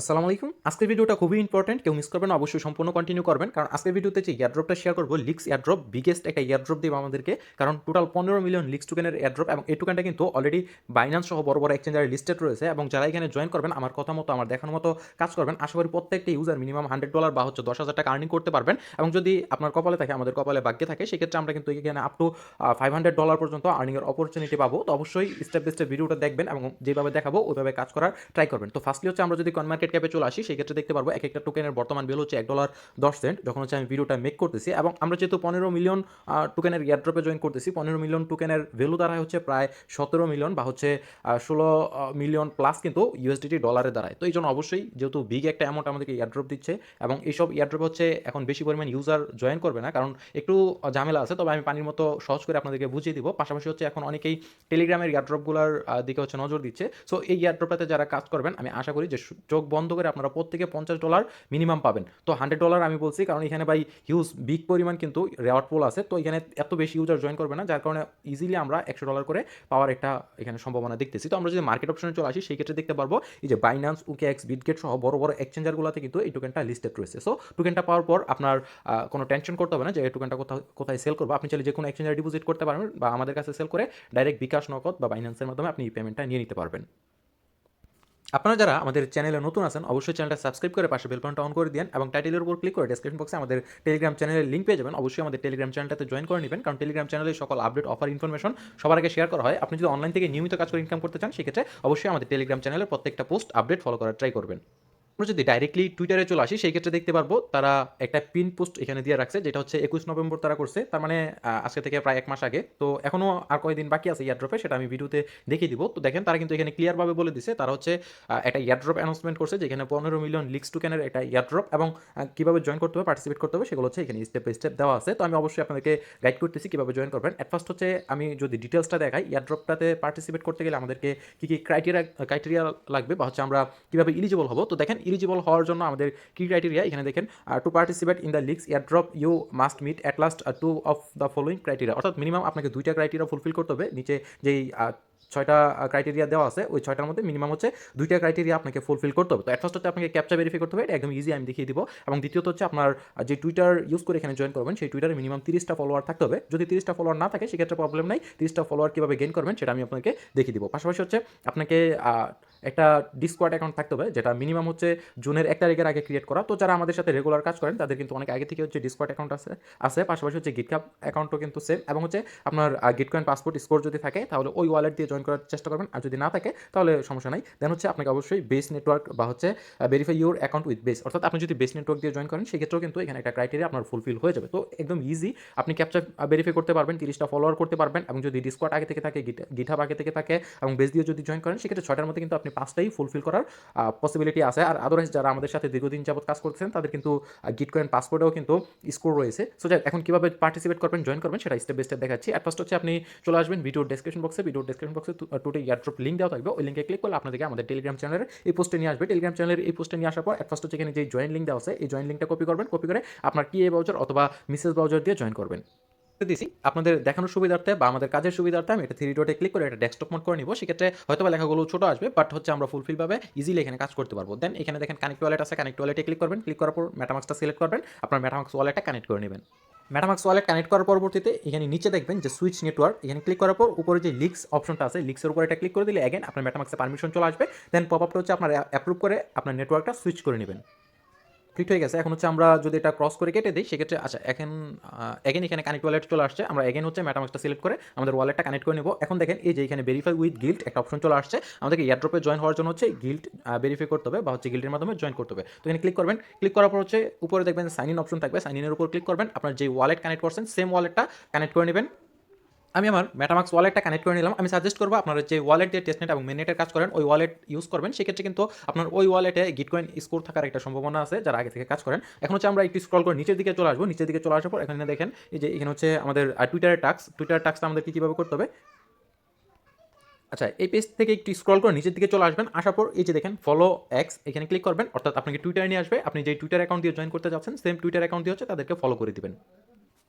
আসসালামু আলাইকুম। আজকের ভিডিওটা খুবই ইম্পর্টেন্ট কেউ মিস করবেন অবশ্যই সম্পূর্ণ কন্টিনিউ করবেন। কারণ আজকের ভিডিওতে যে এয়ারড্রপটা শেয়ার করব লিক্স এয়ারড্রপ বিগেস্ট একটা এয়ারড্রপ দেবো আমাদেরকে। কারণ টোটাল পনেরো মিলিয়ন লিক্স টোকেনের এয়ারড্রপ এবং এই টোকেনটা কিন্তু অলরেডি বাইন্যান্স সহ বড় বড় এক্সচেঞ্জারে লিস্টেড রয়েছে এবং যারা এখানে জয়েন করবেন, আমার কথা মতো, আমার দেখার মতো কাজ করবেন, আশা করি প্রত্যেকটা ইউজার মিনিমাম হান্ড্রেড ডলার বা হচ্ছে দশ হাজার টাকা আর্নিং করতে পারবেন। এবং যদি আপনার কপালে থাকে, আমাদের কপালে ভাগ্যে থাকে, সেক্ষেত্রে আমরা কিন্তু এখানে up to five hundred dollar পর্যন্ত আর্নিংয়ের অপরচুনিটি পাবো। তো অবশ্যই স্টেপ বাই স্টেপ ভিডিওটা দেখবেন এবং যেভাবে দেখাবো, ওইভাবে কাজ করার ট্রাই করবেন। তো ফার্স্টলি হচ্ছে আমরা যদি কন মার্কেট ক্যাপে চলে আসি, সেক্ষেত্রে দেখতে পারব এক একটা টোকেনের বর্তমান বিল হচ্ছে এক ডলার দশ সেন্ট যখন হচ্ছে আমি ভিডিওটা মেক করতেছি এবং আমরা যেহেতু পনেরো মিলিয়ন টোকেনের এয়ারড্রপে জয়েন করতেছি, পনেরো মিলিয়ন টোকেনের ভ্যালু দাঁড়ায় হচ্ছে প্রায় সতেরো মিলিয়ন বা হচ্ছে ষোলো মিলিয়ন প্লাস কিন্তু ইউএসডিটি ডলারে দাঁড়ায়। তো এই জন্য অবশ্যই যেহেতু বিগ একটা অ্যামাউন্ট আমাদেরকে এয়ারড্রপ দিচ্ছে এবং এইসব এয়ারড্রপ হচ্ছে এখন বেশি পরিমাণ ইউজার জয়েন করবে না, কারণ একটু ঝামেলা আছে, তবে আমি পানির মতো সহজ করে আপনাদেরকে বুঝিয়ে দিব। পাশাপাশি হচ্ছে এখন অনেকেই টেলিগ্রামের এয়ারড্রপগুলোর দিকে হচ্ছে নজর দিচ্ছে। সো এই এয়ারড্রপটাতে যারা কাজ করবেন, আমি আশা করি যে চোখ বন্ধ করে আপনারা প্রত্যেকে পঞ্চাশ ডলার মিনিমাম পাবেন। তো হান্ড্রেড ডলার আমি বলছি, কারণ এখানে ভাই হিউজ বিগ পরিমাণ কিন্তু রেওয়ার্ড পোল আছে। তো এখানে এত বেশি ইউজার জয়েন করবে না, যার কারণে ইজিলি আমরা একশো ডলার করে পাওয়ার একটা এখানে সম্ভাবনা দেখতেছি। তো আমরা যদি মার্কেট অপশনে চলে আসি সেই ক্ষেত্রে দেখতে পারব এই যে বাইন্যান্স উকে এক্স বিটগেট সহ বড় বড় এক্সচেঞ্জারগুলোতে কিন্তু এই টোকেনটা লিস্টেড রয়েছে। সো টোকেনটা পাওয়ার পর আপনার কোনো টেনশন করতে হবে না যে এই টোকেনটা কোথাও কোথায় সেল করব। আপনি চাইলে যে কোনো এক্সচেঞ্জারে ডিপোজিট করতে পারবেন বা আমাদের কাছে সেল করে ডাইরেক্ট বিকাশ নগদ বা বাইন্যান্সের মাধ্যমে আপনি এই পেমেন্টটা নিয়ে নিতে পারবেন। আপনারা যারা আমাদের চ্যানেলে নতুন আছেন, অবশ্যই চ্যানেলটা সাবস্ক্রাইব করে পাশে বেলবনটা অন করে দিন এবং টাইটেলের উপর ক্লিক করে ডেসক্রিপশন বক্সে আমাদের টেলিগ্রাম চ্যানেলের লিঙ্ক পেয়ে যাবেন। অবশ্যই আমাদের টেলিগ্রাম চ্যানেলটাতে জয়েন করে নেবেন, কারণ টেলিগ্রাম চ্যানেলে সকল আপডেট অফার ইনফরমেশন সবার আগে শেয়ার করা হয়। আপনি যদি অনলাইন থেকে নিয়মিত কাজ করে ইনকাম করতে চান, সেক্ষেত্রে অবশ্যই আমাদের টেলিগ্রাম চ্যানেলের প্রত্যেকটা পোস্ট আপডেট ফলো করার ট্রাই করবেন। আমরা যদি ডাইরেক্টলি টুইটারে চলে আসি, সেই ক্ষেত্রে দেখতে পারব তারা একটা পিন পোস্ট এখানে দিয়ে রাখছে, যেটা হচ্ছে একুশ নভেম্বর তারা করছে। তার মানে আজকে থেকে প্রায় এক মাস আগে। তো এখনও আর কয়েকদিন বাকি আছে ইয়ারড্রপে সেটা আমি ভিডিওতে দেখিয়ে দিব। তো দেখেন, তারা কিন্তু এখানে ক্লিয়ারভাবে বলে দিছে, তারা হচ্ছে একটা ইয়ারড্রপ অ্যানাউন্সমেন্ট করছে, যেখানে পনেরো মিলিয়ন লিক্স টুকেনের একটা ইয়ারড্রপ এবং কীভাবে জয়েন করতে হবে পার্টিসিপেট করতে হবে, সেগুলো হচ্ছে এখানে স্টেপ বাই স্টেপ দেওয়া আছে। তো আমি অবশ্যই আপনাদেরকে গাইড করতেছি কীভাবে জয়েন করবেন। অ্যাট ফার্স্ট হচ্ছে, আমি যদি ডিটেলসটা দেখাই ইয়ারড্রপটাতে পার্টিসিপেট করতে গেলে আমাদেরকে কী কী ক্রাইটেরিয়া ক্রাইটেরিয়া লাগবে, বা হচ্ছে আমরা কীভাবে ইলিজিবল হব? তো দেখেন ইলিজিবল হওয়ার জন্য আমাদের কি ক্রাইটেরিয়া এখানে দেখেন to participate in the Lix airdrop you must meet at last two of the following criteria অর্থাৎ মিনিমাম আপনাকে দুইটা ক্রাইটেরিয়া ফুলফিল করতে হবে। নিচে যেই ছয়টা ক্রাইটেরিয়া দেওয়া আছে, ওই ছয়টার মধ্যে মিনিমাম হচ্ছে দুইটা ক্রাইটেরিয়া আপনাকে ফুলফিল করতে হবে। তো অ্যাট ফার্স্ট হচ্ছে আপনাকে ক্যাপচা ভেরিফাই করতে হবে, এটা একদম ইজি আমি দেখিয়ে দিব। এবং দ্বিতীয়ত হচ্ছে আপনার যে টুইটার ইউজ করে এখানে জয়েন করবেন, সেই টুইটারে মিনিমাম তিরিশটা ফলোয়ার থাকতে হবে। যদি তিরিশটা ফলোয়ার না থাকে, সেক্ষেত্রে প্রবলেম নাই। তিরিশটা ফলোয়ার কীভাবে গেইন করবেন, সেটা আমি আপনাকে দেখিয়ে দিব। পাশাপাশি হচ্ছে আপনাকে একটা ডিসকোয়াড অ্যাকাউন্ট থাকতে হবে, যেটা মিনিমাম হচ্ছে জুনের এক তারিখের আগে ক্রিয়েট করা। তো যারা আমাদের সাথে রেগুলার কাজ করেন, তাদের কিন্তু অনেক আগে থেকে হচ্ছে ডিসকোয়াড অ্যাকাউন্ট আছে আছে। পাশাপাশি হচ্ছে গিটকাপ অ্যাকাউন্টও কিন্তু সেম এবং হচ্ছে আপনার গিটকয়েন পাসপোর্ট স্কোর যদি থাকে, তাহলে ওই ওয়ালেট দিয়ে জয়েন করার চেষ্টা করবেন। আর যদি না থাকে, তাহলে সমস্যা নাই। দেন হচ্ছে আপনাকে অবশ্যই বেস নেটওয়ার্ক বা হচ্ছে verify your account with base অর্থাৎ আপনি যদি বেস নেটওয়ার্ক দিয়ে জয়েন করেন, সেক্ষেত্রেও কিন্তু এখানে একটা ক্রাইটেরিয়া আপনার ফুলফিল হয়ে যাবে। তো একদম ইজি আপনি ক্যাপচার ভেরিফাই করতে পারবেন, তিরিশটা ফলোয়ার করতে পারবেন। এবং যদি ডিসকোয়াড আগে থেকে থাকে গিঠাব আগে থেকে থাকে, এবং বেস দিয়ে যদি জয়েন করেন, সেক্ষেত্রে ছয়টার মধ্যে কিন্তু আপনি পাঁচটাই ফুলফিল করার পসিবিলিটি আছে। আর আদারওয়াইজ যারা আমাদের সাথে দীর্ঘদিন যাবত কাজ করতেছেন, তাদের কিন্তু গিট কয়েন পাসপোর্টেও কিন্তু স্কোর রয়েছে। সো যাক এখন কীভাবে পার্টিসিপেট করবেন জয়েন করবেন, সেটা স্টেপ বাই স্টেপ দেখাচ্ছি। অ্যাট ফার্স্ট হচ্ছে আপনি চলে আসবেন ভিডিও ডেসক্রিপশন বক্সে ভিডিও ডেসক্রিপশন বক্সে টুটে ইয়ারড্রপ লিঙ্ক দেওয়া থাকবে। ওই লিঙ্কে ক্লিক করলে আপনাদেরকে আমাদের টেলিগ্রাম চ্যানেলের এই পোস্টে নিয়ে আসবে। টেলিগ্রাম চ্যানেলের এই পোস্টে নিয়ে আসার পর অ্যাট ফার্স্ট হচ্ছে এখানে যে জয়েন লিঙ্ক দেওয়া আছে, এই জয়েন লিঙ্কটা কপি করবেন। কপি করে আপনার কি এ বাউচার অথবা মিসেস বাউচার দিয়ে জয়েন করবেন। দিছি। আপনাদের দেখানোর সুবিধার্থে বা আমাদের কাজের সুবিধার্থে আমি এটা থ্রি ডটে ক্লিক করে এটা ডেস্কটপ মোড করে নিব। সেক্ষেত্রে হয়তো লেখাগুলো ছোট আসবে বাট হচ্ছে আমরা ফুলফিলভাবে ইজিলি এখানে কাজ করতে পারব। দেন এখানে দেখেন কানেক্ট ওয়ালেট আছে কানেক্ট ওয়ালেটে ক্লিক করবেন। ক্লিক করার পর মেটামাক্সটা সিলেক্ট করবেন। আপনার মেটামাক্স ওয়ালেটটা কানেক্ট করে নেবেন। মেটামাক্স ওয়ালেট কানেক্ট করার পরবর্তীতে এখানে নিচে দেখবেন যে সুইচ নেটওয়ার্ক এখানে ক্লিক করার পর উপরে যে লিক্স অপশনটা আছে লিক্সের উপরে এটা ক্লিক করে দিলে অ্যাগেন আপনার মেটামাক্সে পারমিশন চলে আসবে। দেন পপ আপটা হচ্ছে আপনার অ্যাপ্রুভ করে আপনার নেটওয়ার্কটা সুইচ করে নেবেন। ফিট হয়ে গেছে এখন হচ্ছে আমরা যদি এটা ক্রস করে কেটে দিই, সেক্ষেত্রে আচ্ছা এখন এগেন এখানে কানেক্ট ওয়ালেট চলে আসছে। আমরা এগেন হচ্ছে ম্যাটামাক্সটা সিলেক্ট করে আমাদের ওয়ালেটটা কানেক্ট করে নেব। এখন দেখেন, এই যে এখানে ভেরিফাই উইথ গিল্ড একটা অপশন চলে আসছে। আমাদেরকে এয়ারড্রপে জয়েন হওয়ার জন্য হচ্ছে গিল্ড ভেরিফাই করতে হবে বা হচ্ছে গিল্ডের মাধ্যমে জয়েন করতে হবে। তো এখানে ক্লিক করবেন। ক্লিক করার পর হচ্ছে উপরে দেখবেন সাইন ইন অপশন থাকবে। সাইন ইনের উপর ক্লিক করবেন। আপনার যে ওয়ালেট কানেক্ট করছেন সেম ওয়ালেটটা কানেক্ট করে নেবেন। আমি আমার মেটামাক্স ওয়ালেটটা কানেক্ট করে নিলাম। আমি সাজেস্ট করব আপনারা যে ওয়ালেট দিয়ে টেস্টনেট এবং মেনেটের কাজ করেন, ওই ওয়ালেট ইউজ করবেন। সেক্ষেত্রে কিন্তু আপনার ওই ওয়ালেটে গিটকয়েন স্কোর থাকার একটা সম্ভাবনা আছে, যারা আগে থেকে কাজ করেন। এখন হচ্ছে আমরা একটু স্ক্রল করে নিচের দিকে চলে আসব। নিচের দিকে চলে আসার পর এখানে দেখেন, এই যে এখানে হচ্ছে আমাদের টুইটারের টাক্স টুইটারের টাক্সটা আমাদেরকে কীভাবে করতে হবে? আচ্ছা এই পেজ থেকে একটু স্ক্রল করে নিচের দিকে চলে আসবেন। আসার পর এই যে দেখেন ফলো এক্স এখানে ক্লিক করবেন। অর্থাৎ আপনাকে টুইটারে নিয়ে আসবে। আপনি যে টুইটার অ্যাকাউন্ট দিয়ে জয়েন করতে যাচ্ছেন সেম টুইটার অ্যাকাউন্ট দিয়ে হচ্ছে তাদেরকে ফলো করে দিবেন।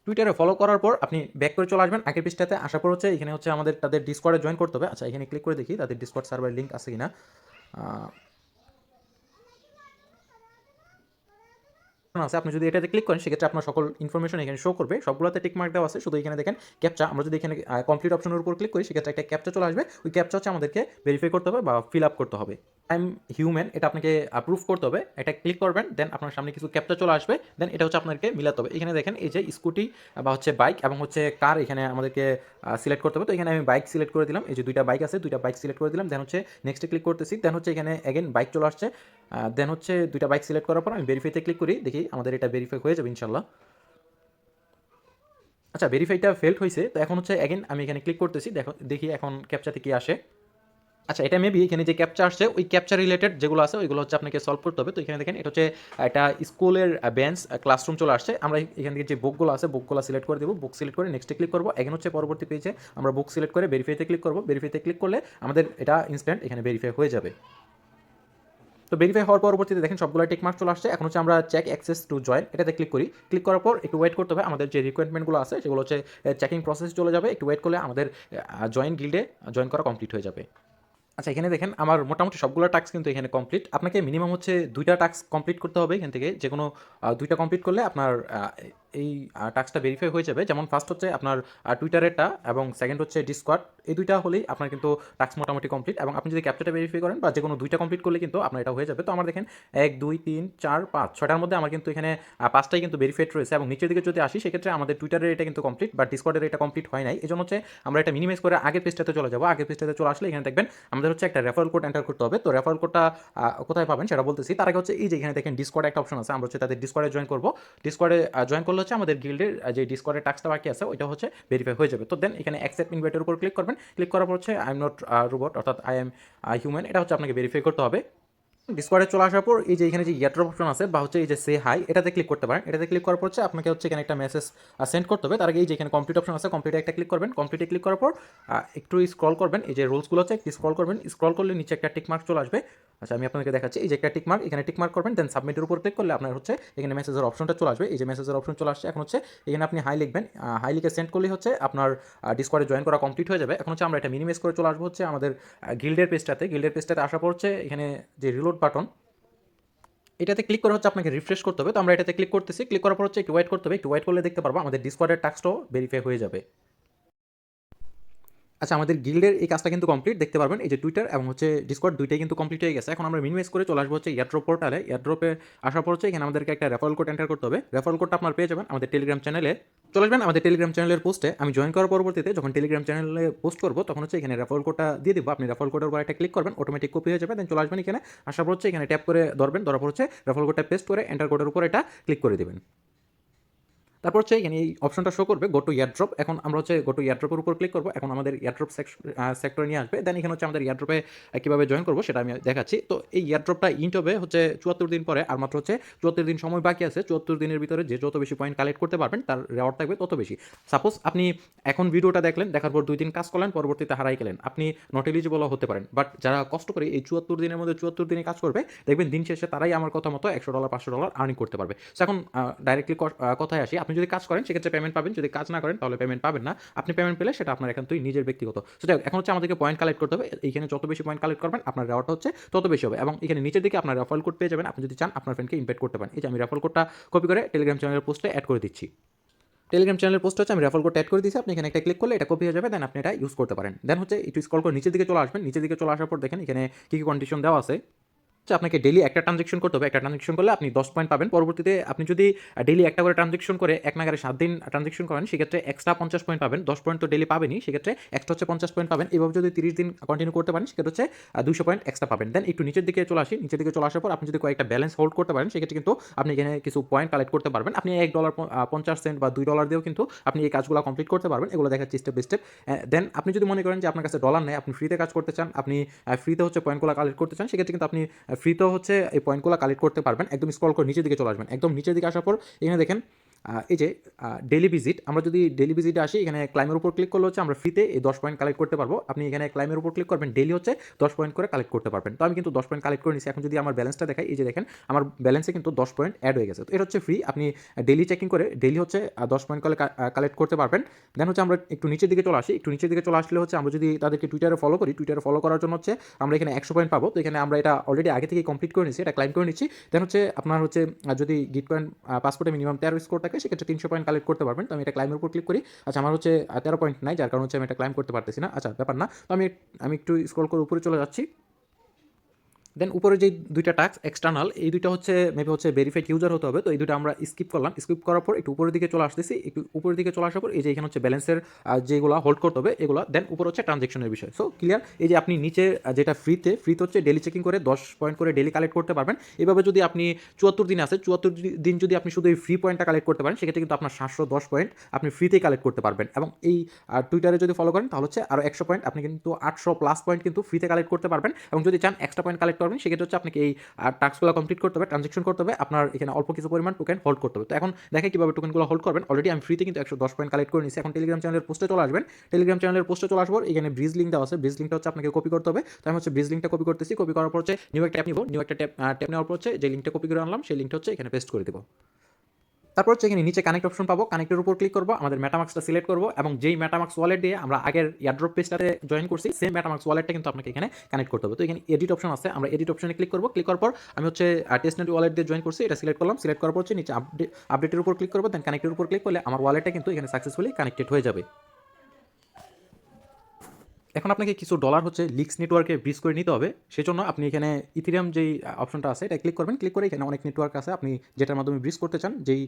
টুইটারে ফলো করার পর আপনি ব্যাক করে চলে আসবেন। আগের পৃষ্ঠাতে আসার পর হচ্ছে এখানে হচ্ছে আমাদের তাদের ডিসকর্ডে জয়েন করতে হবে। আচ্ছা এখানে ক্লিক করে দেখি তাদের ডিসকর্ড সার্ভার লিঙ্ক আছে কিনা। আছে, আপনি যদি এটাতে ক্লিক করেন, সেক্ষেত্রে আপনার সকল ইনফরমেশন এখানে শো করবে। সবগুলোতে টিক মার্ক দেওয়া আছে। শুধু এখানে দেখেন ক্যাপচা আমরা যদি এখানে কমপ্লিট অপশনের উপর ক্লিক করি, সেক্ষেত্রে একটা ক্যাপচা চলে আসবে। ওই ক্যাপচা হচ্ছে আমাদেরকে ভেরিফাই করতে হবে বা ফিল আপ করতে হবে। আই এম হিউম্যান, এটা আপনাকে অ্যাপ্রুভ করতে হবে। এটা ক্লিক করবেন দেন আপনার সামনে কিছু ক্যাপচা চলে আসবে দেন এটা হচ্ছে আপনাকে মিলাতে হবে। এখানে দেখেন, এই যে স্কুটি বা হচ্ছে বাইক এবং হচ্ছে কার এখানে আমাদেরকে সিলেক্ট করতে হবে। তো এখানে আমি বাইক সিলেক্ট করে দিলাম। এই যে দুইটা বাইক আছে, দুইটা বাইক সিলেক্ট করে দিলাম। দেন হচ্ছে নেক্সটে ক্লিক করতেছি। দেন হচ্ছে এখানে অ্যাগেন বাইক চলে আসছে। দেন হচ্ছে দুইটা বাইক সিলেক্ট করার পর আমি ভেরিফাইতে ক্লিক করি। দেখি আমাদের এটা ভেরিফাই হয়ে যাবে ইনশাল্লাহ। আচ্ছা ভেরিফাইটা ফেল্ড হয়েছে। তো এখন হচ্ছে অ্যাগেন আমি এখানে ক্লিক করতেছি। দেখো, দেখি এখন ক্যাপচাতে কি আসে। আচ্ছা এটা মেবি এখানে যে ক্যাপচা আসছে, ওই ক্যাপচা রিলেটেড যেগুলো আছে, ওইগুলো হচ্ছে আপনাকে সলভ করতে হবে। তো এখানে দেখেন, এটা হচ্ছে একটা স্কুলের বেঞ্চ ক্লাসরুম চলে আসছে। আমরা এখান থেকে যে বুকগুলো আছে বুকগুলো সিলেক্ট করে দেবো। বুক সিলেক্ট করে নেক্সটে ক্লিক করব। এখন হচ্ছে পরবর্তী পেজে আমরা বুক সিলেক্ট করে ভেরিফাইতে ক্লিক করব। ভেরিফাইতে ক্লিক করলে আমাদের এটা ইনস্ট্যান্ট এখানে ভেরিফাই হয়ে যাবে। তো ভেরিফাই হওয়ার পরবর্তীতে দেখেন, সবগুলো টিক মার্ক চলে আসছে। এখন হচ্ছে আমরা চেক অ্যাক্সেস টু জয়েন এটাতে ক্লিক করি। ক্লিক করার পর একটু ওয়েট করতে হবে। আমাদের যে রিকোয়ারমেন্টগুলো আছে, সেগুলো হচ্ছে চেকিং প্রসেস চলে যাবে। একটু ওয়েট করলে আমাদের জয়েন গিল্ডে জয়েন করা কমপ্লিট হয়ে যাবে। আচ্ছা এখানে দেখেন আমার মোটামুটি সবগুলো টাস্ক কিন্তু এখানে কমপ্লিট আপনাকে মিনিমাম হচ্ছে দুইটা টাস্ক কমপ্লিট করতে হবে এখান থেকে। যে কোনো দুইটা কমপ্লিট করলে আপনার এই টাস্কটা ভেরিফাই হয়ে যাবে। যেমন ফার্স্ট হচ্ছে আপনার টুইটারেরটা এবং সেকেন্ড হচ্ছে ডিসকোয়াড এই দুইটা হলেই আপনার কিন্তু টাস্ক মোটামুটি কমপ্লিট এবং আপনি যদি ক্যাপচারটা ভেরিফাই করেন বা যে কোনো দুইটা কমপ্লিট করলে কিন্তু আপনার এটা হয়ে যাবে। তো আমার দেখেন, এক, দুই, তিন, চার, পাঁচ ছটার মধ্যে আমার কিন্তু এখানে পাঁচটাই কিন্তু ভেরিফাইড রয়েছে এবং নিচের দিকে যদি আসি, সেক্ষেত্রে আমাদের টুইটারের এটা কিন্তু কমপ্লিট বা ডিসকোয়াডের এটা কমপ্লিট হয় নাই। এই জন্য হচ্ছে আমরা এটা মিনিমাইজ করে আগের পেজটাতে চলে যাব। আগের পেজটাতে চলে আসলে এখানে দেখবেন আমাদের হচ্ছে একটা রেফারেল কোড এন্টার করতে হবে। তো রেফারেল কোডটা কোথায় পাবেন সেটা বলতেছি। তার আগে হচ্ছে এই যে এখানে দেখেন ডিসকোয়াড একটা অপশন আছে, আমরা হচ্ছে তাদের ডিসকোয়াডে জয়েন করব। ডিসকোয়াডে জয়েন করলে হচ্ছে আমাদের গিল্ডের যে ডিসকোয়াডের টাস্কটা বাকি আছে, ওইটা হচ্ছে ভেরিফাই হয়ে যাবে। তো দেন এখানে অ্যাকসেপ্ট ইনভাইটের উপর ক্লিক করবেন। ক্লিক করার পর হচ্ছে আই এম নট রোবট অর্থাৎ আই এম হিউম্যান এটা হচ্ছে আপনাকে ভেরিফাই করতে হবে। ডিসকোয়াডে চলে আসার পর এই যে এখানে যে ইয়ারড্রপ অপশন আছে বা হচ্ছে এই যে সে হাই এটাতে ক্লিক করতে পারেন। এটাতে ক্লিক করার পর হচ্ছে আপনাকে হচ্ছে এখানে একটা মেসেজ সেন্ড করতে হবে। তার আগে এই যে এখানে কমপ্লিট অপশন আছে কমপ্লিটে একটা ক্লিক করবেন। কমপ্লিটে ক্লিক করার পর একটু স্ক্রল করবেন। এই যে রুলসগুলো আছে, একটু স্ক্রল করবেন। স্ক্রল করলে নিচে একটা টিকমার্ক চলে আসবে। আচ্ছা আমি আপনাকে দেখাচ্ছি। এই যে একটা টিকমার্ক এখানে টিক মার্ক করবেন দেন সাবমিটের উপর ক্লিক করলে আপনার হচ্ছে এখানে মেসেজের অপশনটা চলে আসবে। এই যে মেসেজের অপশন চলে আসছে, এখন হচ্ছে এখানে আপনি হাই লিখবেন। হাই লিখে সেন্ড করলেই হচ্ছে আপনার ডিসকোয়াডে জয়েন করা কমপ্লিট হয়ে যাবে। এখন হচ্ছে আমরা এটা মিনিমাইজ করে চলে আসব হচ্ছে আমাদের গিল্ডের পেজটাতে গিল্ডের পেজটাতে আসার পর হচ্ছে এখানে যে রিলোড বাটন এটাতে ক্লিক করে হচ্ছে আপনাকে রিফ্রেশ করতে হবে। তো আমরা এটাতে ক্লিক করতেছি। ক্লিক করার পর হচ্ছে একটু ওয়েট করতে হবে। একটু ওয়েট করলে দেখতে পারব আমাদের ডিসকোয়ার্ডের টাস্কটাও ভেরিফাই হয়ে যাবে। আচ্ছা আমাদের গিল্ডের এই কাজটা কিন্তু কমপ্লিট দেখতে পারবেন। এই যে টুইটার এবং হচ্ছে ডিসকর্ড দুইটাই কিন্তু কমপ্লিট হয়ে গেছে। এখন আমরা মিনিমাইজ করে চলে আসব হচ্ছে এয়ারড্রপ পোর্টালে এয়ারড্রপে আসার পর হচ্ছে এখানে আমাদেরকে একটা রেফারেল কোড এন্টার করতে হবে। রেফারেল কোডটা আপনার পেয়ে যাবেন আমাদের টেলিগ্রাম চ্যানেলে চলে আসবেন আমাদের টেলিগ্রাম চ্যানেলের পোস্টে আমি জয়েন করার পরবর্তীতে যখন টেলিগ্রাম চ্যানেলে পোস্ট করব, তখন হচ্ছে এখানে রেফারেল কোডটা দিয়ে দিব। আপনি রেফারেল কোডের উপর একটা ক্লিক করবেন অটোমেটিক কপি হয়ে যাবে। দেন চলে আসবেন এখানে। আসার পর হচ্ছে এখানে ট্যাপ করে ধরবেন। ধরার পর হচ্ছে রেফারেল কোডটা পেস্ট করে এন্টার কোডের উপর এটা ক্লিক করে দেবেন। তারপর হচ্ছে এখানে এই অপশনটা শো করবে গোটু ইয়ারড্রপ এখন আমরা হচ্ছে গোটু ইয়ারড্রপের উপর ক্লিক করব, এখন আমাদের ইয়ারড্রপ সেক্টরে নিয়ে আসবে। দেন এখানে হচ্ছে আমাদের ইয়ারড্রপে কীভাবে জয়েন করব সেটা আমি দেখাচ্ছি। তো এই ইয়ারড্রপটা ইন্ট হবে হচ্ছে চুয়াত্তর দিন পরে, আর মাত্র হচ্ছে চুয়াত্তর দিন সময় বাকি আছে। চুয়াত্তর দিনের ভিতরে যে যত বেশি পয়েন্ট কালেক্ট করতে পারবেন, তার রেওয়ার্ড থাকবে তত বেশি। সাপোজ আপনি এখন ভিডিওটা দেখলেন, দেখার পর দুই দিন কাজ করলেন, পরবর্তীতে হারাই গেলেন। আপনি নট এলিজিবল হতে পারেন। বাট যারা কষ্ট করে এই চুয়াত্তর দিনের মধ্যে চুয়াত্তর দিনে কাজ করবে, দেখবেন দিন শেষে তারাই আমার কথা মতো একশো ডলার পাঁচশো ডলার আর্নিং করতে পারবে। এখন ডাইরেক্টলি কথায় আসি। আপনি যদি কাজ করেন, সেক্ষেত্রে পেমেন্ট পাবেন। যদি কাজ না করেন, তাহলে পেমেন্ট পাবেন না। আপনি পেমেন্ট পেলে সেটা আপনার তুই নিজের ব্যক্তিগত। সেটা এখন হচ্ছে আমাদেরকে পয়েন্ট কালেক্ট করতে হবে। এইখানে যত বেশি পয়েন্ট কালেক্ট করবেন, আপনার রেওয়ার্ডটা হচ্ছে তত বেশি হবে। এবং এখানে নিচের দিকে আপনার রেফারেল কোড পেয়ে যাবেন। আপনি যদি চান, আপনার ফ্রেন্ডকে ইনভাইট করতে পারেন। এই যে আমি রেফারেল কোডটা কপি করে টেলিগ্রাম চ্যানেলের পোস্টে অ্যাড করে দিচ্ছি। টেলিগ্রাম চ্যানেলের পোস্ট হচ্ছে আমি রেফার কোড অ্যাড করে দিয়েছি। আপনি এখানে একটা ক্লিক করলে এটা কপি হয়ে যাবে। দেন আপনি এটা ইউজ করতে পারেন। দেন হচ্ছে, একটু স্কল করে নিচের দিকে চলে আসবেন। নিচের দিকে চলে আসার পর দেখেন, এখানে কী কী কন্ডিশন দেওয়া আছে। আপনাকে ডেলি একটা ট্রানজেকশন করতে হবে, একটা ট্রানজেকশন করলে আপনি দশ পয়েন্ট পাবেন। পরবর্তীতে আপনি যদি ডেলি একটা করে ট্রানজেকশন করে, এক নাগারে সাত দিন ট্রানজেকশন করেন, সেক্ষেত্রে এক্সট্রা পঞ্চাশ পয়েন্ট পাবেন। দশ পয়েন্ট তো ডেলি পাবেনই, সেক্ষেত্রে এক্সট্রা হচ্ছে পঞ্চাশ পয়েন্ট পাবেন। এভাবে যদি তিরিশ দিন কন্টিনিউ করতে পারেন, সেক্ষেত্রে হচ্ছে দুশো পয়েন্ট এক্সট্রা পাবেন। দেন একটু নিচের দিকে চলে আসি। নিচের দিকে চলে আসার পর আপনি যদি কয়েকটা ব্যালেন্স হোল্ড করতে পারেন, সেক্ষেত্রে কিন্তু আপনি এখানে কিছু পয়েন্ট কালেক্ট করতে পারবেন। আপনি এক ডলার পঞ্চাশ সেন্ট বা দুই ডলার দিয়েও কিন্তু আপনি এই কাজগুলো কমপ্লিট করতে পারবেন। এগুলো দেখাচ্ছি স্টেপ বাই স্টেপ দেন আপনি যদি মনে করেন যে আপনার কাছে ডলার নেই, আপনি ফ্রিতে কাজ করতে চান, আপনি ফ্রিতে হচ্ছে পয়েন্টগুলো কালেক্ট করতে চান, সেক্ষেত্রে কিন্তু আপনি ফ্রিতেও হচ্ছে এই পয়েন্টগুলো কালেক্ট করতে পারবেন। একদম স্ক্রল করে নিচের দিকে চলে আসবেন। একদম নিচের দিকে আসার পর, এখানে দেখেন এই যে ডেলি ভিজিট আমরা যদি ডেলি ভিজিটে আসি, এখানে ক্লাইমের উপর ক্লিক করলে হচ্ছে আমরা ফ্রিতে এই দশ পয়েন্ট কালেক্ট করতে পারব। আপনি এখানে ক্লাইমের উপর ক্লিক করবেন ডেলি হচ্ছে দশ পয়েন্ট করে কালেক্ট করতে পারবেন। তো আমি কিন্তু দশ পয়েন্ট কালেক্ট করে নিচ্ছি এখন যদি আমার ব্যালেন্সটা দেখাই, এই যে দেখেন, আমার ব্যালেন্সে কিন্তু দশ পয়েন্ট অ্যাড হয়ে গেছে। তো এটা হচ্ছে ফ্রি আপনি ডেলি চেকিং করে ডেলি হচ্ছে দশ পয়েন্ট করে কালেক্ট করতে পারবেন। দেন হচ্ছে আমরা একটু নিচের দিকে চলে আসি। একটু নিচের দিকে চলে আসলে হচ্ছে আমরা যদি তাদেরকে টুইটারে ফলো করি টুইটারে ফলো করার জন্য হচ্ছে আমরা এখানে একশো পয়েন্ট পাবো। তো এখানে আমরা এটা অলরেডি আগে থেকে কমপ্লিট করে নিচ্ছি এটা ক্লাইম করে নিচ্ছি দেন হচ্ছে আপনার হচ্ছে যদি গিট পয়েন্ট পাসপোর্টে মিনিমাম তেরো স্কোর থাকে সেক্ষেত্রে তিনশো পয়েন্ট কালেক্ট করতে পারবেন। তো আমি এটা ক্লাইমের উপর ক্লিক করি। আচ্ছা আমার হচ্ছে তেরো পয়েন্ট নাই, যার কারণ হচ্ছে আমি এটা ক্লাইম করতে পারতেছি না। আচ্ছা ব্যাপার না। তো আমি আমি একটু স্ক্রল করে উপরে চলে যাচ্ছি। দেন উপরে যে দুইটা টাস্ক এক্সটার্নাল এই দুইটা হচ্ছে মেবি হচ্ছে ভেরিফাইড ইউজার হতে হবে, তো এই দুটো আমরা স্কিপ করলাম। স্কিপ করার পর একটু উপরের দিকে চলে আসতেছি, একটু উপরের দিকে চলে আসার পর এই যে এখানে হচ্ছে ব্যালেন্সের যেগুলো হোল্ড করতে হবে, এগুলো দেন উপর হচ্ছে ট্রানজেকশনের বিষয়। সো ক্লিয়ার এই যে আপনি নিচে যেটা ফ্রিতে ফ্রিতে হচ্ছে ডেলি চেকিং করে দশ পয়েন্ট করে ডেলি কালেক্ট করতে পারবেন। এভাবে যদি আপনি চুয়াত্তর দিন আছে, চুয়াত্তর দিন যদি আপনি শুধু এই ফ্রি পয়েন্টটা কালেক্ট করতে পারেন, সেক্ষেত্রে কিন্তু আপনার সাতশো দশ পয়েন্ট আপনি ফ্রিতেই কালেক্ট করতে পারবেন। এবং এই টুইটারে যদি ফলো করেন, তাহলে হচ্ছে আরও একশো পয়েন্ট আপনি কিন্তু আটশো প্লাস পয়েন্ট কিন্তু ফ্রিতে কালেক্ট করতে পারবেন। এবং যদি চান এক্সট্রা পয়েন্ট কালেক্ট করবেন, সেক্ষেত্রে হচ্ছে আপনাকে এই টাস্কগুলো কমপ্লিট করতে হবে ট্রানজেকশন করতে হবে, আপনার এখানে অল্প কিছু পরিমাণ টোকেন হোল্ড করতে হবে। তো এখন দেখে কীভাবে টোকেনগুলো হোল্ড করবেন। অলরেডি আমি ফ্রিতে কিন্তু একশো দশ পয়েন্ট কালেক্ট করে নিয়েছি। এখন টেলিগ্রাম চ্যানেলের পোস্টে চলে আসবেন। টেলিগ্রাম চ্যানেলের পোস্টে চলে আসব এখানে ব্রিজ লিঙ্ক দেওয়া আছে। ব্রিজ লিঙ্কটা হচ্ছে আপনাকে কপি করতে হবে। তো আমি হচ্ছে ব্রিজ লিঙ্কটা কপি করতেছি। কপি করার পর হচ্ছে নিউ একটা ট্যাপ নিব। নিউ একটা ট্যাপ ট্যাপ নেওয়ার পর হচ্ছে যে লিঙ্কটা কপি করে আনলাম, সেই লিঙ্কটা হচ্ছে এখানে পেস্ট করে দেবো। তারপর হচ্ছে এখানে নিচে কানেক্ট অপশন পাবো কানেক্টের উপর ক্লিক করব, আমাদের মেটামাক্সটা সিলেক্ট করব এবং যেই মেটামাক্স ওয়ালেট দিয়ে আমরা আগের ইয়ারড্রপ পেজটাতে জয়েন করছি সেই মেটামাক্স ওয়ালেটটা কিন্তু আপনাকে এখানে কানেক্ট করতে হবে। তো এখানে এডিট অপশন আছে, আমরা এডিট অপশনে ক্লিক করব ক্লিক করার পর আমি হচ্ছে টেস্টনেট ওয়ালেট দিয়ে জয়েন করছি, এটা সিলেক্ট করলাম সিলেক্ট করার পর হচ্ছে নিচে আপডেট আপডেটের উপর ক্লিক করব দেন কানেক্টের উপর ক্লিক করলে আমার ওয়ালেটটা কিন্তু এখানে সাকসেসফুলি কানেক্টেড হয়ে যাবে। এখন আপনাকে কিছু ডলার হচ্ছে লিক্স নেটওয়ার্কে ব্রিজ করে নিতে হবে। সেজন্য আপনি এখানে ইথিরিয়াম যেই অপশনটা আছে, এটা ক্লিক করবেন। ক্লিক করে এখানে অনেক নেটওয়ার্ক আছে। আপনি যেটার মাধ্যমে ব্রিজ করতে চান, যেই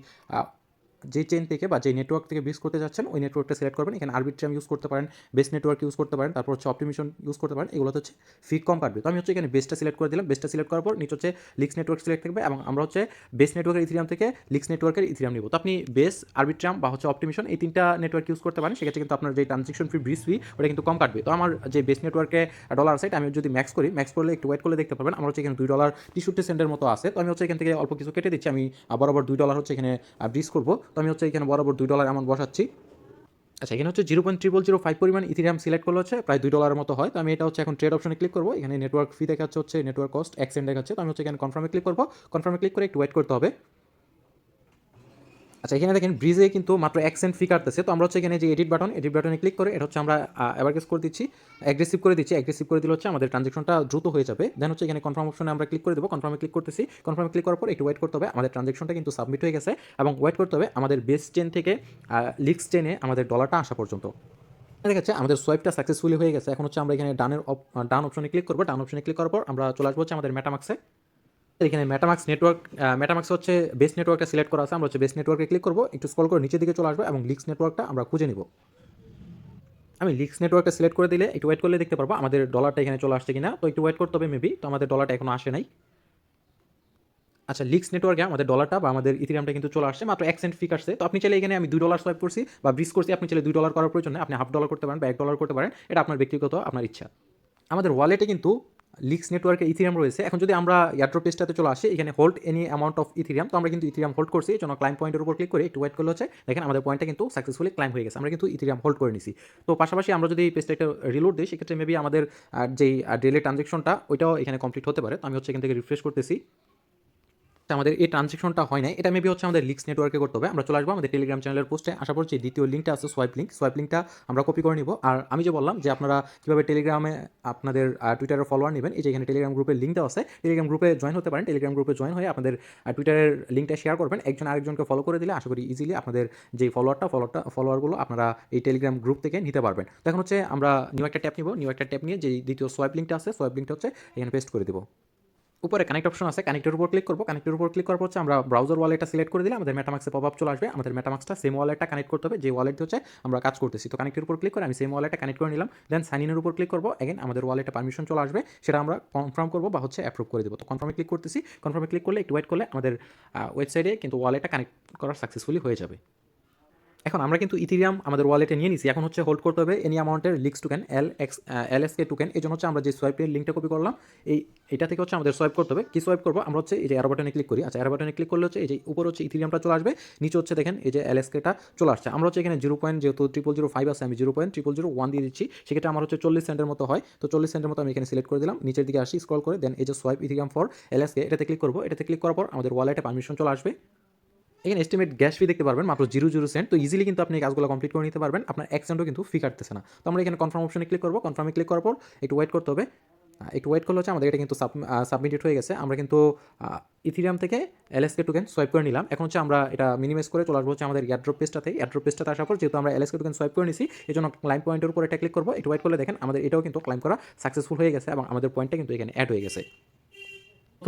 যেই চেন থেকে বা যে নেটওয়ার্ক থেকে ব্রিজ করতে যাচ্ছেন, ওই নেটওয়ার্কটা সিলেক্ট করবেন। এখানে আরবিট্রাম ইউজ করতে পারেন বেস নেটওয়ার্ক ইউজ করতে পারেন, তারপর হচ্ছে অপটিমিশন ইউজ করতে পারেন, এগুলো হচ্ছে ফি কম কাটবে তো আমি হচ্ছে এখানে বেসটা সিলেক্ট করে দিলাম। বেসটা সিলেক্ট করার পর নিচে হচ্ছে লিক্স নেটওয়ার্ক সিলেক্ট থাকবে এবং আমরা হচ্ছে বেস নেটওয়ার্কের ইথিরিয়াম থেকে লিক্স নেটওয়ার্কের ইথিরিয়াম নিব। তো আপনি বেস আরবিট্রাম বা হচ্ছে অপটিমিশন এই তিনটা নেটওয়ার্ক ইউজ করতে পারেন। সেক্ষেত্রে কিন্তু আপনার যে ট্রানজেকশন ফি ব্রিজ ফি ওটা কিন্তু কম কাটবে। তো আমার যে বেস নেটওয়ার্কে ডলার এটা আমি যদি ম্যাক্স করি ম্যাক্স করলে একটু ওয়েট করলে দেখতে পাবেন আমার হচ্ছে এখানে দুই ডলার তেষট্টি সেন্টের মতো আছে। তো আমি হচ্ছে এখান থেকে অল্প কিছু কেটে দিচ্ছি। আমি বরাবর দুই ডলার হচ্ছে এখানে ব্রিজ করব। তো আমি হচ্ছে এখানে বরাবর দুই ডলার অ্যামাউন্ট বসাচ্ছি। আচ্ছা এখানে হচ্ছে zero point triple zero five পরিমাণ ইথিরিয়াম সিলেক্ট করলে হচ্ছে প্রায় দুই ডলারের মতো হয়। তো আমি এটা হচ্ছে এখন ট্রেড অপশনে ক্লিক করব। এখানে নেটওয়ার্ক ফি দেখাচ্ছে হচ্ছে নেটওয়ার্ক কস্ট এক্সেন্ট দেখাচ্ছে। তো আমি হচ্ছে এখানে কনফার্মে ক্লিক করব। কনফার্মে ক্লিক করে একটু ওয়েট করতে হবে। আচ্ছা এখানে দেখেন, ব্রিজে কিন্তু মাত্র এক সেন্ট ফি কাটতেছে। তো আমরা হচ্ছে এখানে যে এডিট বাটন এডিট বাটনে ক্লিক করে, এটা হচ্ছে আমরা অ্যাভারগেস করে দিচ্ছি অ্যাগ্রেসিভ করে দিচ্ছি। অ্যাগ্রেসিভ করে দিলে হচ্ছে আমাদের ট্রানজেকশনটা দ্রুত হয়ে যাবে। দেন হচ্ছে এখানে কনফার্ম অপশনে আমরা ক্লিক করে দেবো। কনফার্মে ক্লিক করতেছি। কনফার্মে ক্লিক করার পর একটু ওয়েট করতে হবে। আমাদের ট্রানজেকশনটা কিন্তু সাবমিট হয়ে গেছে এবং ওয়েট করতে হবে আমাদের বেস চেন থেকে লিক্স চেনে আমাদের ডলারটা আসা পর্যন্ত। ঠিক আছে আমাদের সোয়াইপটা সাকসেসফুলি হয়ে গেছে। এখন হচ্ছে আমরা এখানে ডানের ডান অপশনে ক্লিক করব। ডান অপশনে ক্লিক করার পর আমরা চলে আসব হচ্ছে আমাদের মেটামাক্সে এখানে মেটামাক্স নেটওয়ার্ক মেটামাক্স হচ্ছে বেস নেটওয়ার্কটা সিলেক্ট করা আছে। আমরা হচ্ছে বেস নেটওয়ার্কে ক্লিক করব, একটু স্কল করে নিচের দিকে চলে আসব এবং লিক্স নেটওয়ার্কটা আমরা খুঁজে নিব। আমি লিক্স নেটওয়ার্কটা সিলেক্ট করে দিলে, একটু ওয়েট করলে দেখতে পারব আমাদের ডলারটা এখানে চলে আসছে কিনা। তো একটু ওয়েট করতে হবে মেবি তো আমাদের ডলারটা এখনও আসে নাই। আচ্ছা লিক্স নেটওয়ার্কে আমাদের ডলারটা বা আমাদের ইথিরিয়ামটা কিন্তু চলে আসছে, মাত্র এক সেন্ট ফি কাটছে তো আপনি চাইলে এখানে আমি দুই ডলার সোয়াইপ করছি বা ব্রিজ করছি, আপনি চাইলে দুই ডলার করার প্রয়োজন আপনি হাফ ডলার করতে পারেন বা এক ডলার করতে পারেন, এটা আপনার ব্যক্তিগত, আপনার ইচ্ছা। আমাদের ওয়ালেটে কিন্তু লিক্স নেটওয়ার্কের ইথিরিয়াম রয়েছে। এখন যদি আমরা ইয়ারড্রো পেজটাতে চলে আসি, এখানে hold any amount of ethereum তো আমরা কিন্তু ইথিরিয়াম হোল্ড করছি। এই জন্য ক্লাইম পয়েন্টের উপর ক্লিক করে একটু ওয়েট করলে হচ্ছে, দেখেন আমাদের পয়েন্টটা কিন্তু সাকসেসফুলি ক্লাইম হয়ে গেছে। আমরা কিন্তু ইথিরিয়াম হোল্ড করে নিছি। তো পাশাপাশি আমরা যদি এই পেস্টে একটা রিলোড দিই, সেক্ষেত্রে মেবি আমাদের যেই ডেলি ট্রানজেকশনটা ওইটাও এখানে কমপ্লিট হতে পারে। তো আমি হচ্ছে এখান থেকে রিফ্রেশ করতেছি। আমাদের এই ট্রানজেকশনটা হয় না এটা মেবি হচ্ছে আমাদের লিক্স নেটওয়ার্কে করতে হবে। আমরা চলে আসব আমাদের টেলিগ্রাম চ্যানেলের পোস্টে আশা করছি দ্বিতীয় লিঙ্কটা আছে সোয়াইপ লিঙ্ক সোয়াইপ লিঙ্কটা আমরা কপি করে নিব। আর আমি যে বললাম যে আপনারা কীভাবে টেলিগ্রামে আপনাদের টুইটারের ফলোয়ার নেবেন, এই যে এখানে টেলিগ্রাম গ্রুপের লিঙ্ক দেওয়া আছে টেলিগ্রাম গ্রুপে জয়েন হতে পারেন। টেলিগ্রাম গ্রুপে জয়েন হয়ে আপনাদের টুইটারের লিঙ্কটা শেয়ার করবেন। একজন আরেকজনকে ফলো করে দিলে আশা করি ইজিলি আপনাদের যে ফলোয়ারটা ফলোয়ারটা ফলোয়ারগুলো আপনারা এই টেলিগ্রাম গ্রুপ থেকে নিতে পারবেন। তো এখন হচ্ছে আমরা নিউ একটা ট্যাপ নিব। নিউ একটা ট্যাপ নিয়ে যে দ্বিতীয় সোয়াইপ লিঙ্কটা আছে সোয়াইপ লিঙ্কটা হচ্ছে এখানে পেস্ট করে দেবো। উপরে কানেক্ট অপশন আছে কানেক্টের উপর ক্লিক করব। কানেক্টের উপর ক্লিক করার পর আমরা ব্রাউজার ওয়ালেটটা সিলেক্ট করে দিলে আমাদের মেটামাক্সে পপ আপ চলে আসবে, আমাদের মেটামাক্সটা সেম ওয়ালেটটা কানেক্ট করতে হবে, যে ওয়ালেট হচ্ছে আমরা কাজ করতেছি। তো কানেক্টের উপর ক্লিক করে আমি সেম ওয়ালেটটা কানেক্ট করে নিলাম দেন সাইন ইনের উপর ক্লিক করব এগেন আমাদের ওয়ালেটে পারমিশন চলে আসবে, সেটা আমরা কনফার্ম করব বা হচ্ছে অ্যাপ্রুভ করে দেবো। তো কনফার্মে ক্লিক করতেছি কনফার্মে ক্লিক করলে একটু ওয়েট করলে আমাদের ওয়েবসাইটে কিন্তু ওয়ালেটটা কানেক্ট করার সাকসেসফুলি হয়ে যাবে। এখন আমরা কিন্তু ইথিরিয়াম আমাদের ওয়ালেটে নিয়ে নিছি। এখন হচ্ছে হোল্ড করতে হবে এনি অ্যামাউন্টের leaks token L X L S K token এই জন্য হচ্ছে আমরা যে সোয়াইপের লিঙ্কটা কপি করলাম, এই, এটা থেকে হচ্ছে আমাদের সোয়াইপ করতে হবে। কি সোয়াইপ করব? আমরা হচ্ছে এই যে অ্যারো বাটনে ক্লিক করি। আচ্ছা অ্যারো বাটনে ক্লিক করলে হচ্ছে এই যে উপর হচ্ছে ইথিরিয়ামটা চলে আসবে, নিচে হচ্ছে দেখেন এই যে এল এস কেটা চলে আসছে। আমরা হচ্ছে এখানে জিরো পয়েন্ট যেহেতু ট্রিপল জিরো ফাইভ আছে, আমি zero point triple zero one দিয়ে দিচ্ছি। সেক্ষেত্রে আমার হচ্ছে চল্লিশ সেন্টের মতো হয়। তো চল্লিশ সেন্টের মতো আমি এখানে সিলেক্ট করে দিলাম। নিচের দিকে আসি স্ক্রল করে দেন এই যে swipe Ethereum for L S K এটাতে ক্লিক করব। এটাতে ক্লিক করার পর আমাদের ওয়ালেটে পারমিশন চলে আসবে। এখানে এস্টিমেট গ্যাস ফি দেখতে পারবেন, মাত্র জিরো জিরো সেন্ট তো ইজিলি কিন্তু আপনি কাজগুলো কমপ্লিট করে নিতে পারবেন। আপনার এক সেন্টও কিন্তু ফি কাটতেছে না। তো আমরা এখানে কনফার্ম অপশনে ক্লিক করব। কনফার্মে ক্লিক করার পর একটু ওয়েট করতে হবে। একটু ওয়েট করলে হচ্ছে আমাদের এটা কিন্তু সাবমিটেড হয়ে গেছে। আমরা কিন্তু ইথিরিয়াম থেকে এলএসকে টোকেন সোয়াইপ করে নিলাম। এখন হচ্ছে আমরা এটা মিনিমাইজ করে চলে আসব হচ্ছে আমাদের এয়ারড্রপ পেজটাতে এয়ারড্রপ পেজটাতে আসার পর যেহেতু আমরা এলএসকে টোকেন সোয়াইপ করে নিছি এই জন্য ক্লাইম পয়েন্টের উপর এটা ক্লিক করব। একটু ওয়েট করলে দেখেন আমাদের এটাও কিন্তু ক্লাইম করা সাকসেসফুল হয়ে গেছে এবং আমাদের পয়েন্টটা কিন্তু এখানে অ্যাড হয়ে গেছে।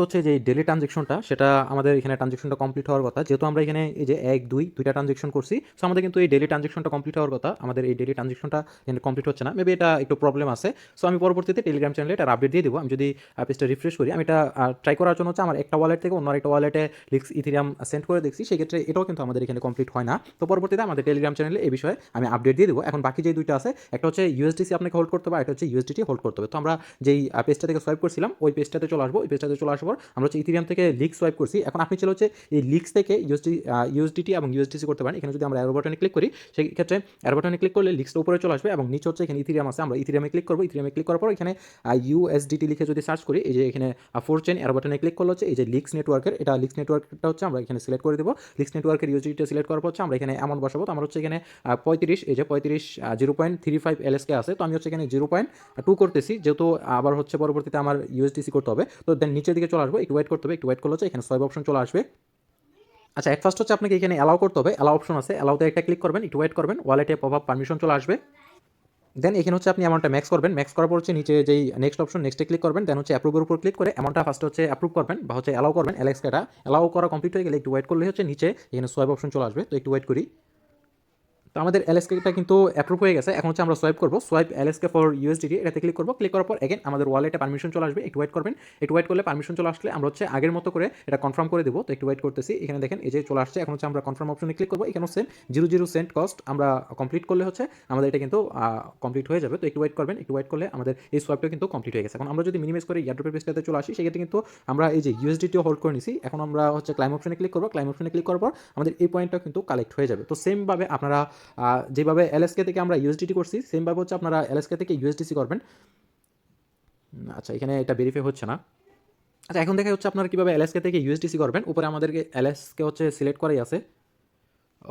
হচ্ছে যে ডেলি ট্রানজেকশনটা সেটা আমাদের এখানে ট্রানজেকশনটা কমপ্লিট হওয়ার কথা। যেহেতু আমরা এখানে এই যে এক, দুই, দুইটা ট্রানজেকশন করছি সো আমাদের কিন্তু এই ডেলি ট্রানজেকশনটা কমপ্লিট হওয়ার কথা। আমাদের এই ডেলি ট্রানজেকশনটা এখানে কমপ্লিট হচ্ছে না। মেবি এটা একটু প্রবলেম আছে। সো আমি পরবর্তীতে টেলিগ্রাম চ্যানেলে এটা আপডেট দিয়ে দেবো। আমি যদি পেজটা রিফ্রেশ করি, আমি এটা ট্রাই করার জন্য হচ্ছে আমার একটা ওয়ালেট থেকে অন্য একটা ওয়ালেটে লিক্স ইথিরিয়াম সেন্ড করে দেখছি। সেক্ষেত্রে এটাও কিন্তু আমাদের এখানে কমপ্লিট হয় না। তো পরবর্তীতে আমাদের টেলিগ্রাম চ্যানেলে এই বিষয়ে আমি আপডেট দিয়ে দেবো। এখন বাকি যে দুইটা আছে, একটা হচ্ছে ইউএসডিসি আপনাকে হোল্ড করতে হবে, আর একটা হচ্ছে ইউএসডিটি হোল্ড করতে হবে। তো আমরা যেই পেজটা থেকে সোয়াইপ করছিলাম, ওই পেজটাতে চলে আসব। ওই পেজটাতে চলে আসার পর আমরা হচ্ছে ইথিরিয়াম থেকে লিক সোয়াইপ করছি। এখন আপনি চলে হচ্ছে এই লিক্স থেকে ইউএসডি ইউএসডিটি এবং ইউএসডিসি করতে পারেন। এখানে যদি আমরা অ্যারো বাটনে ক্লিক করি, সেই ক্ষেত্রে অ্যারো বাটনে ক্লিক করলে লিক্সটা উপরে চলে আসবে এবং নিচে হচ্ছে এখানে ইথিরিয়াম আছে। আমরা ইথিরিয়ামে ক্লিক করব। ইথিরিয়ামে ক্লিক করার পর এখানে ইউএসডিটি লিখে যদি সার্চ করি, এই যে এখানে ফোর চেন অ্যারো বাটনে ক্লিক করলে হচ্ছে এই যে লিক্স নেটওয়ার্কের এটা লিক্স নেটওয়ার্কটা হচ্ছে আমরা এখানে সিলেক্ট করে দেবো। লিক্স নেটওয়ার্কের ইউএসডিটা সিলেক্ট করার পর হচ্ছে আমরা এখানে অ্যামাউন্ট বসাবো। তো আমরা হচ্ছে এখানে পঁয়ত্রিশ, এই যে পঁয়ত্রিশ zero point three five LSK আছে। তো আমি হচ্ছে এখানে জিরো পয়েন্ট টু করতেছি। যেহেতু আবার হচ্ছে পরবর্তীতে আমার ইউএসডিসি করতে হবে। তো দেন নিচের দিকে চলে আসব, একটু ওয়েট করতে হবে, একটু ওয়েট করলে হচ্ছে এখানে সোয়াইপ অপশন চলে আসবে। আচ্ছা এক ফার্স্ট হচ্ছে আপনাকে এখানে অ্যালাউ করতে হবে অ্যালাউ অপশন আছে অ্যালাউতে একটা ক্লিক করবেন, একটু ওয়েট করবেন ওয়ালেটে পপ আপ পারমিশন চলে আসবে। দেন এখানে হচ্ছে আপনি অ্যামাউন্টটা ম্যাক্স করবেন ম্যাক্স করার পর হচ্ছে নিচে যেই নেক্সট অপশন নেক্সটে ক্লিক করবেন দেন হচ্ছে অ্যাপ্রুভের উপর ক্লিক করে অ্যামাউন্টটা ফার্স্ট হচ্ছে অ্যাপ্রুভ করবেন বা হচ্ছে অ্যালাউ করবেন অ্যালেক্সকাটা অ্যালাউ করা কমপ্লিট হয়ে গেলে একটু ওয়েট করলে হচ্ছে নিচে এখানে সোয়াইপ অপশন চলে আসবে, তো একটু ওয়েট করি। তো আমাদের এলএসকেটা কিন্তু অ্যাপ্রুভ হয়ে গেছে। এখন হচ্ছে আমরা সোয়াইপ করব। সোয়াইপ এলএসকে ফর ইউএসডিটি এটাতে ক্লিক করব। ক্লিক করার পর এগেন আমাদের ওয়ালেটে পারমিশন চলে আসবে। একটু ওয়েট করবেন। একটু ওয়েট করলে পারমিশন চলে আসলে আমরা হচ্ছে আগের মতো করে এটা কনফার্ম করে দেবো। তো একটু ওয়েট করতেছি। এখানে দেখেন এই যে চলে আসছে। এখন হচ্ছে আমরা কনফার্ম অপশনে ক্লিক করব। এখানে same zero zero cent cost আমরা কমপ্লিট করলে হচ্ছে আমাদের এটা কিন্তু কমপ্লিট হয়ে যাবে। তো একটু ওয়েট করবেন। একটু ওয়েট করলে আমাদের এই সোয়াইপটা কিন্তু কমপ্লিট হয়ে গেছে। এখন আমরা যদি মিনিমাইজ করে ইয়ারড্রপের পেজটাতে চলে আসি, সেক্ষেত্রে কিন্তু আমরা এই যে ইউএসডিটিও হোল্ড করে নিছি। এখন আমরা হচ্ছে ক্লাইম অপশনে ক্লিক করব। ক্লাইম অপশনে ক্লিক করার পর আমাদের এই পয়েন্টটা কিন্তু কালেক্ট হয়ে যাবে। তো সেমভাবে আপনারা যেভাবে এলএসকে থেকে আমরা ইউএসডিটি করছি সেমভাবে হচ্ছে আপনারা এলএসকে থেকে ইউএসডিসি করবেন। আচ্ছা এখানে এটা ভেরিফাই হচ্ছে না। আচ্ছা এখন দেখা হচ্ছে আপনারা কীভাবে এলএসকে থেকে ইউএসডিসি করবেন। উপরে আমাদেরকে এলএসকে হচ্ছে সিলেক্ট করাই আছে।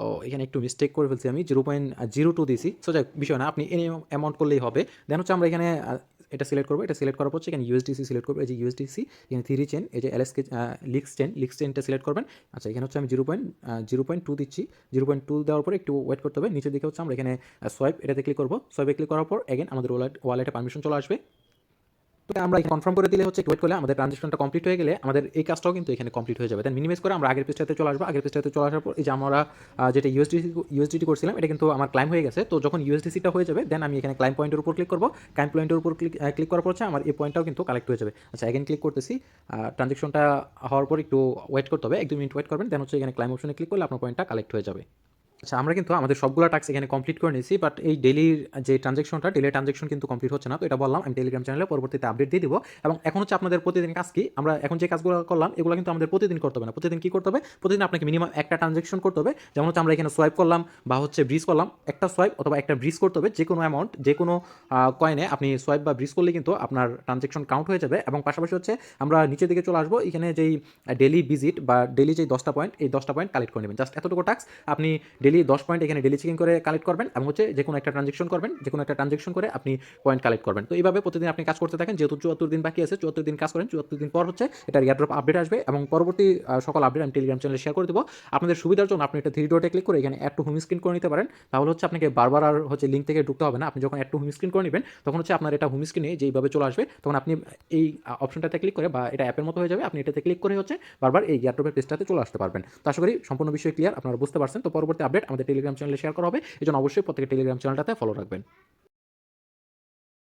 ও, এখানে একটু মিস্টেক করে ফেলছি আমি জিরো পয়েন্ট জিরো টু দিছি। সো যাই বিষয় না, আপনি এনি অ্যামাউন্ট করলেই হবে। দেন হচ্ছে আমরা এখানে এটা সিলেক্ট করব, এটা সিলেক্ট করার পর এখানে ইউএসডিসি সিলেক্ট করব, এই যে ইউএসডিসি এখানে থ্রি চেন এই যে এলএসকে লিক্স চেন লিক্স চেনটা সিলেক্ট করবেন। আচ্ছা এখানে হচ্ছে আমি zero point zero point two দিচ্ছি। জিরো পয়েন্ট টু দেওয়ার পর একটু ওয়েট করতে হবে। নিচের দিকে হচ্ছে আমরা এখানে সোয়াইপ এটাতে ক্লিক করব। সোয়াইপে ক্লিক করার পর এগেন আমাদের ওয়ালেট ওয়ালেটে পারমিশন চলে আসবে। তো আমরা এখানে কনফার্ম করে দিলে হচ্ছে ওয়েট করলে আমাদের ট্রানজেকশনটা কমপ্লিট হয়ে গেলে আমাদের এই কাজটাও কিন্তু এখানে কমপ্লিট হয়ে যাবে। দেন মিনিমাইজ করে আমরা আগের পেজটাতে চলে আসব। আগের পেজটাতে চলে আসার পর এই যে আমরা যেটা ইউএসডিসি ইউএসডিটি করছিলাম, এটা কিন্তু আমার ক্লাইম হয়ে গেছে। তো যখন ইউএসডিসিটা হয়ে যাবে দেন আমি এখানে ক্লাইম পয়েন্টের উপর ক্লিক করব। ক্লাইম পয়েন্টের উপর ক্লিক ক্লিক করার পর হচ্ছে আমার এই পয়েন্টটাও কিন্তু কালেক্ট হয়ে যাবে। আচ্ছা এখানে ক্লিক করতেছি। ট্রানজেকশনটা হওয়ার পর একটু ওয়েট করতে হবে। এক দু মিনিট ওয়েট করবেন। দেন হচ্ছে এখানে ক্লাইম অপশনে ক্লিক করলে আপনার পয়েন্টটা কালেক্ট হয়ে যাবে। আচ্ছা আমরা কিন্তু আমাদের সবগুলো টাস্ক এখানে কমপ্লিট করে নিয়েছি বাট এই ডেলির যে ট্রানজেকশনটা ডেলি ট্রানজেকশন কিন্তু কমপ্লিট হচ্ছে না। তো এটা বললাম, আমি টেলিগ্রাম চ্যানেলে পরবর্তীতে আপডেট দিয়ে দিব। এবং এখন হচ্ছে আপনাদের প্রতিদিন কাজ কি? আমরা এখন যে কাজগুলো করলাম, এগুলো কিন্তু আমাদের প্রতিদিন করতে হবে না। প্রতিদিন কি করতে হবে? প্রতিদিন আপনাকে মিনিমাম একটা ট্রানজেকশন করতে হবে। যেমন হচ্ছে আমরা এখানে সোয়াইপ করলাম, বা হচ্ছে ব্রিজ করলাম, একটা সোয়াইপ অথবা একটা ব্রিজ করতে হবে যে কোনো অ্যামাউন্ট যে কোনো কয়েনে আপনি সোয়াইপ বা ব্রিজ করলে কিন্তু আপনার ট্রানজেকশন কাউন্ট হয়ে যাবে। এবং পাশাপাশি হচ্ছে আমরা নিচের দিকে চলে আসব, এখানে যেই ডেলি ভিজিট বা ডেলি যেই দশটা পয়েন্ট এই দশটা পয়েন্ট কালেক্ট করে নেবেন। জাস্ট এতটুকু টাস্ক আপনি ডেলি দশ পয়েন্ট এখানে ডেলি চেকিং করে কালেক্ট করবেন এবং হচ্ছে যে কোনো একটা ট্রানজেকশন করবেন যে কোনো একটা ট্রানজেকশন করে আপনি পয়েন্ট কালেক্ট করবেন। তো এইভাবে প্রতিদিন আপনি কাজ করতে থাকেন, যেহেতু চুয়াত্তর দিন বাকি আছে, চুয়াত্তর দিন কাজ করেন, চুয়াত্তর দিন পর হচ্ছে এটার এয়ারড্রপ আপডেট আসবে এবং পরবর্তী সকল আপডেট আমি টেলিগ্রাম চ্যানেলে শেয়ার করে দেবো। আপনাদের সুবিধার জন্য আপনি একটা থ্রি ডটে ক্লিক করে এখানে অ্যাড টু হোম স্ক্রিন করে নিতে পারেন। তাহলে হচ্ছে আপনাকে বারবার আর হচ্ছে লিঙ্ক থেকে ঢুকতে হবে না। আপনি যখন অ্যাড টু হোম স্ক্রিন করে নেবেন, তখন হচ্ছে আপনার এটা হোম স্ক্রিনে যেইভাবে চলে আসবে, তখন আপনি এই অপশনটাতে ক্লিক করে বা এটা অ্যাপের মতো হয়ে যাবে, আপনি এটাতে ক্লিক করে হচ্ছে বারবার এই এয়ারড্রপের পেজটাতে চলে আসতে পারবেন। তো আশা করি সম্পূর্ণ বিষয় ক্লিয়ার আপনারা বুঝতে পারছেন। তো পরবর্তী আপডেট আমাদের টেলিগ্রাম চ্যানেলে শেয়ার করা হবে। এই জন্য অবশ্যই প্রত্যেকের টেলিগ্রাম চ্যানেলটাতে ফলো রাখবেন।